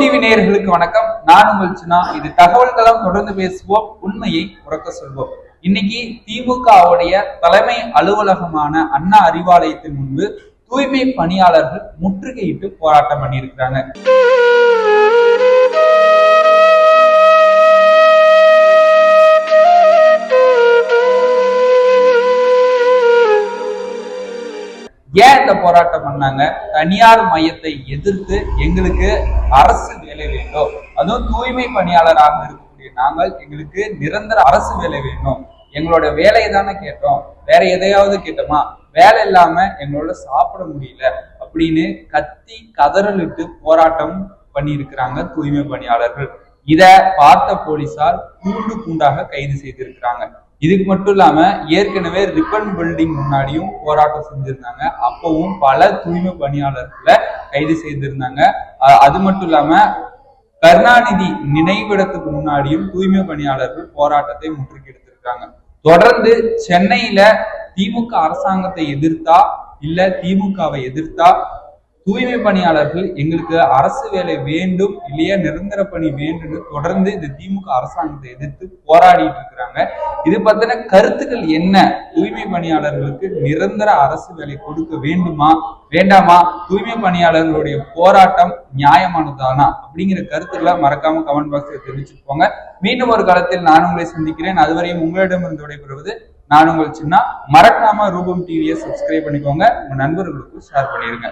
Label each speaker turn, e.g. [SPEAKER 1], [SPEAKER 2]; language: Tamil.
[SPEAKER 1] டிவி நேயர்களுக்கு வணக்கம். நான் உங்கள் சின்னா இது தகவல்களம் தொடர்ந்து பேசுவோம். உண்மையை உறக்க சொல்வோம். இன்னைக்கு திமுகவுடைய தலைமை அலுவலகமான அண்ணா அறிவாலயத்தின் முன்பு தூய்மை பணியாளர்கள் முற்றுகையிட்டு போராட்டம் பண்ணியிருக்கிறாங்க. ஏன் இந்த போராட்டம் பண்ணாங்க? தனியார் மையத்தை எதிர்த்து எங்களுக்கு அரசு வேலை வேண்டும். அதுவும் தூய்மை பணியாளராக இருக்கக்கூடிய நாங்கள் எங்களுக்கு நிரந்தர அரசு வேலை வேணும் எங்களோட வேலையை தானே கேட்டோம். வேற எதையாவது கேட்டோமா? வேலை இல்லாம எங்களோட சாப்பிட முடியல அப்படின்னு கத்தி கதறலிட்டு போராட்டம் பண்ணியிருக்கிறாங்க தூய்மை பணியாளர்கள். இத பார்த்த போலீசார் கூண்டு கூண்டாக கைது செய்திருக்கிறாங்க. இதுக்கு மட்டும் இல்லாம ஏற்கனவே ரிப்பன் பில்டிங் முன்னாடியும் போராட்டம் செஞ்சிருந்தாங்க. அப்பவும் பல தூய்மை பணியாளர்களை கைது செய்திருந்தாங்க. அஹ் அது மட்டும் இல்லாம கருணாநிதி நினைவிடத்துக்கு முன்னாடியும் தூய்மை பணியாளர்கள் போராட்டத்தை முற்றுகையிட்டிருக்காங்க தொடர்ந்து சென்னையில திமுக அரசாங்கத்தை எதிர்த்தா இல்ல திமுகவை எதிர்த்தா தூய்மை பணியாளர்கள் எங்களுக்கு அரசு வேலை வேண்டும் இல்லையா நிரந்தர பணி வேண்டும்னு தொடர்ந்து இந்த திமுக அரசாங்கத்தை எதிர்த்து போராடிட்டு இருக்கிறாங்க. இது பத்தின கருத்துக்கள் என்ன? தூய்மை பணியாளர்களுக்கு நிரந்தர அரசு வேலை கொடுக்க வேண்டுமா? வேண்டாமா? தூய்மை பணியாளர்களுடைய போராட்டம் நியாயமானதானா? அப்படிங்கிற கருத்துக்களை மறக்காம கமெண்ட் பாக்ஸ்ல தெரிவிச்சுக்கோங்க. மீண்டும் ஒரு காலத்தில் நான் உங்களை சந்திக்கிறேன். அதுவரையும் உங்களிடமிருந்து விடைபெறுவது நான் உங்கள் சின்ன. மறக்காம ரூபம் டிவியை சப்ஸ்கிரைப் பண்ணிக்கோங்க. உங்க நண்பர்களுக்கும் ஷேர் பண்ணிருங்க.